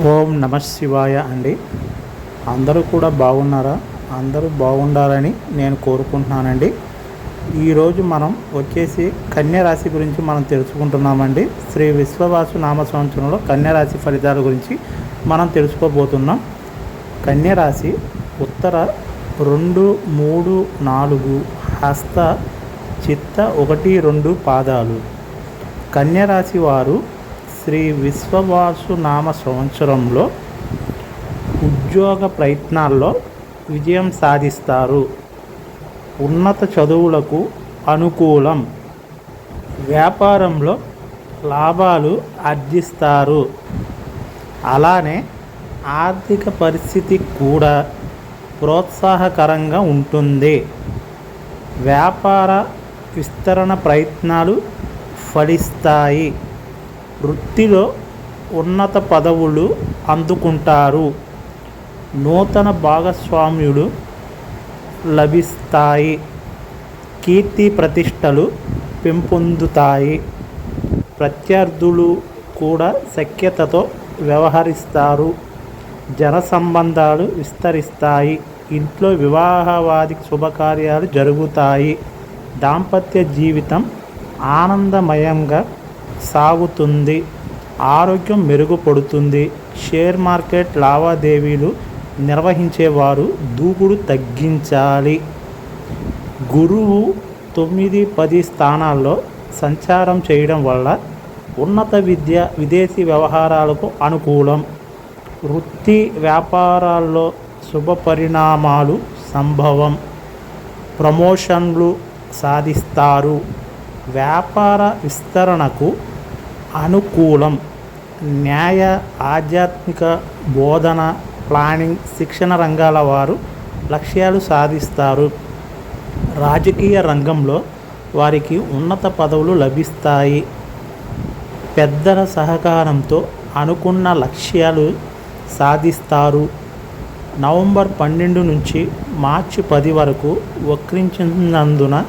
ఓం నమ శివాయ అండి. అందరూ కూడా బాగున్నారా? అందరూ బాగుండాలని నేను కోరుకుంటున్నానండి. ఈరోజు మనం వచ్చేసి కన్యరాశి గురించి మనం తెలుసుకుంటున్నామండి. శ్రీ విశ్వవాసు నామ సంవత్సరంలో కన్యరాశి ఫలితాల గురించి మనం తెలుసుకోబోతున్నాం. కన్యరాశి ఉత్తర రెండు మూడు నాలుగు హస్త చిత్త ఒకటి రెండు పాదాలు. కన్యరాశి వారు శ్రీ విశ్వవాసు నామ సంవత్సరంలో ఉద్యోగ ప్రయత్నాల్లో విజయం సాధిస్తారు. ఉన్నత చదువులకు అనుకూలం. వ్యాపారంలో లాభాలు ఆర్జిస్తారు. అలానే ఆర్థిక పరిస్థితి కూడా ప్రోత్సాహకరంగా ఉంటుంది. వ్యాపార విస్తరణ ప్రయత్నాలు ఫలిస్తాయి. వృత్తిలో ఉన్నత పదవులు అందుకుంటారు. నూతన భాగస్వామ్యుడు లభిస్తాయి. కీర్తి ప్రతిష్టలు పెంపొందుతాయి. ప్రత్యర్థులు కూడా సఖ్యతతో వ్యవహరిస్తారు. జన సంబంధాలు విస్తరిస్తాయి. ఇంట్లో వివాహవాది శుభకార్యాలు జరుగుతాయి. దాంపత్య జీవితం ఆనందమయంగా సాగుతుంది. ఆరోగ్యం మెరుగుపడుతుంది. షేర్ మార్కెట్ లావాదేవీలు నిర్వహించేవారు దూకుడు తగ్గించాలి. గురువు తొమ్మిది పది స్థానాల్లో సంచారం చేయడం వల్ల ఉన్నత విద్య విదేశీ వ్యవహారాలకు అనుకూలం. వృత్తి వ్యాపారాల్లో శుభ పరిణామాలు సంభవం. ప్రమోషన్లు సాధిస్తారు. వ్యాపార విస్తరణకు అనుకూలం. న్యాయ ఆధ్యాత్మిక బోధన ప్లానింగ్ శిక్షణ రంగాల వారు లక్ష్యాలు సాధిస్తారు. రాజకీయ రంగంలో వారికి ఉన్నత పదవులు లభిస్తాయి. పెద్దల సహకారంతో అనుకున్న లక్ష్యాలు సాధిస్తారు. నవంబర్ పన్నెండు నుంచి మార్చి పది వరకు వక్రించినందున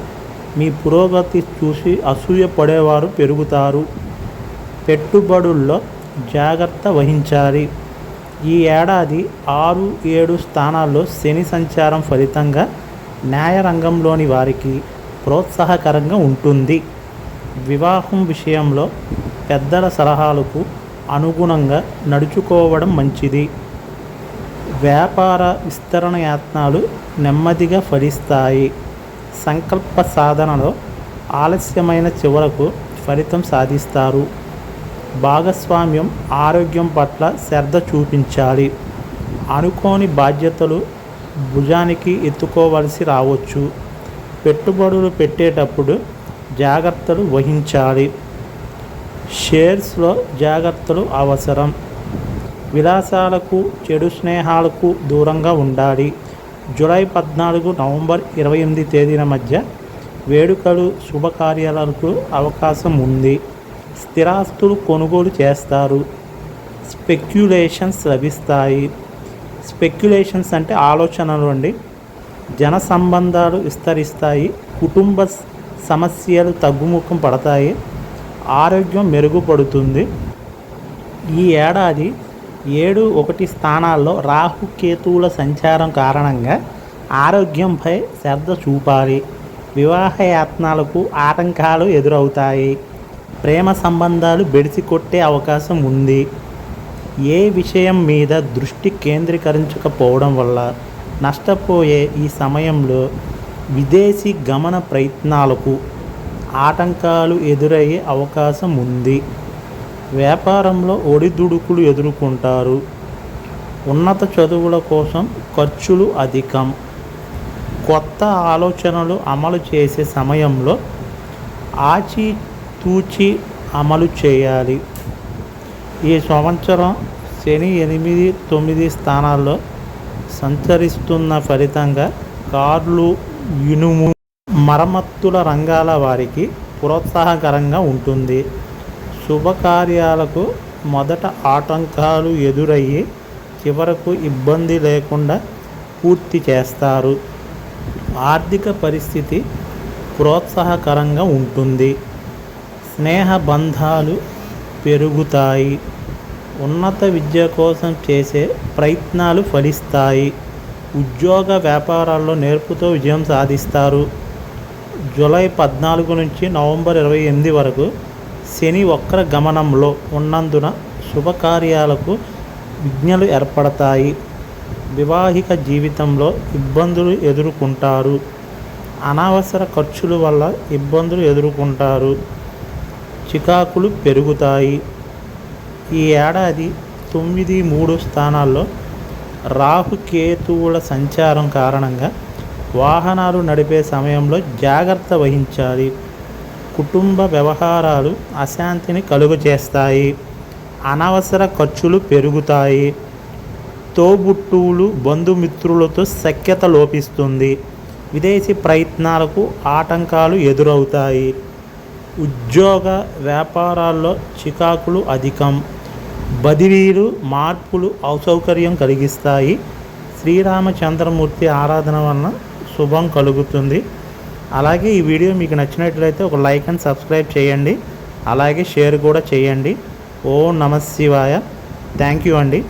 మీ పురోగతి చూసి అసూయపడేవారు పెరుగుతారు. పెట్టుబడుల్లో జాగ్రత్త వహించాలి. ఈ ఏడాది ఆరు ఏడు స్థానాల్లో శని సంచారం ఫలితంగా న్యాయ రంగంలోని వారికి ప్రోత్సాహకరంగా ఉంటుంది. వివాహం విషయంలో పెద్దల సలహాలకు అనుగుణంగా నడుచుకోవడం మంచిది. వ్యాపార విస్తరణ యత్నాలు నెమ్మదిగా ఫలిస్తాయి. సంకల్ప సాధనలో ఆలస్యమైన చివరకు ఫలితం సాధిస్తారు. భాగస్వామ్యం ఆరోగ్యం పట్ల శ్రద్ధ చూపించాలి. అనుకోని బాధ్యతలు భుజానికి ఎత్తుకోవలసి రావచ్చు. పెట్టుబడులు పెట్టేటప్పుడు జాగ్రత్తలు వహించాలి. షేర్స్లో జాగ్రత్తలు అవసరం. విలాసాలకు చెడు స్నేహాలకు దూరంగా ఉండాలి. జూలై పద్నాలుగు నవంబర్ ఇరవై ఎనిమిది తేదీల మధ్య వేడుకలు శుభకార్యాలకు అవకాశం ఉంది. స్థిరాస్తులు కొనుగోలు చేస్తారు. స్పెక్యులేషన్స్ లభిస్తాయి. స్పెక్యులేషన్స్ అంటే ఆలోచనలు అండి. జన సంబంధాలు విస్తరిస్తాయి. కుటుంబ సమస్యలు తగ్గుముఖం పడతాయి. ఆరోగ్యం మెరుగుపడుతుంది. ఈ ఏడాది ఏడు ఒకటి స్థానాల్లో రాహు కేతువుల సంచారం కారణంగా ఆరోగ్యంపై శ్రద్ధ చూపాలి. వివాహ యత్నాలకు ఆటంకాలు ఎదురవుతాయి. ప్రేమ సంబంధాలు బెడిసి కొట్టే అవకాశం ఉంది. ఏ విషయం మీద దృష్టి కేంద్రీకరించకపోవడం వల్ల నష్టపోయే ఈ సమయంలో విదేశీ గమన ప్రయత్నాలకు ఆటంకాలు ఎదురయ్యే అవకాశం ఉంది. వ్యాపారంలో ఒడిదుడుకులు ఎదుర్కొంటారు. ఉన్నత చదువుల కోసం ఖర్చులు అధికం. కొత్త ఆలోచనలు అమలు చేసే సమయంలో ఆచి తూచి అమలు చేయాలి. ఈ సంవత్సరం శని ఎనిమిది తొమ్మిది స్థానాల్లో సంచరిస్తున్న ఫలితంగా కార్లు ఇనుము మరమ్మత్తుల రంగాల వారికి ప్రోత్సాహకరంగా ఉంటుంది. శుభకార్యాలకు మొదట ఆటంకాలు ఎదురయ్యి చివరకు ఇబ్బంది లేకుండా పూర్తి చేస్తారు. ఆర్థిక పరిస్థితి ప్రోత్సాహకరంగా ఉంటుంది. స్నేహ బంధాలు పెరుగుతాయి. ఉన్నత విద్య కోసం చేసే ప్రయత్నాలు ఫలిస్తాయి. ఉద్యోగ వ్యాపారాల్లో నేర్పుతో విజయం సాధిస్తారు. జూలై పద్నాలుగు నుంచి నవంబర్ ఇరవై ఎనిమిది వరకు శని వక్ర గమనంలో ఉన్నందున శుభకార్యాలకు విజ్ఞలు ఏర్పడతాయి. వివాహిక జీవితంలో ఇబ్బందులు ఎదుర్కొంటారు. అనవసర ఖర్చుల వల్ల ఇబ్బందులు ఎదుర్కొంటారు. చికాకులు పెరుగుతాయి. ఈ ఏడాది తొమ్మిది మూడు స్థానాల్లో రాహుకేతువుల సంచారం కారణంగా వాహనాలు నడిపే సమయంలో జాగ్రత్త వహించాలి. కుటుంబ వ్యవహారాలు అశాంతిని కలుగు చేస్తాయి. అనవసర ఖర్చులు పెరుగుతాయి. తోబుట్టువులు బంధుమిత్రులతో సఖ్యత లోపిస్తుంది. విదేశీ ప్రయత్నాలకు ఆటంకాలు ఎదురవుతాయి. ఉద్యోగ వ్యాపారాల్లో చికాకులు అధికం. బదిలీలు మార్పులు అసౌకర్యం కలిగిస్తాయి. శ్రీరామచంద్రమూర్తి ఆరాధన వలన శుభం కలుగుతుంది. అలాగే ఈ వీడియో మీకు నచ్చినట్లయితే ఒక లైక్ అండ్ సబ్స్క్రైబ్ చేయండి. అలాగే షేర్ కూడా చేయండి. ఓ నమ శివాయ. థ్యాంక్ యూ అండి.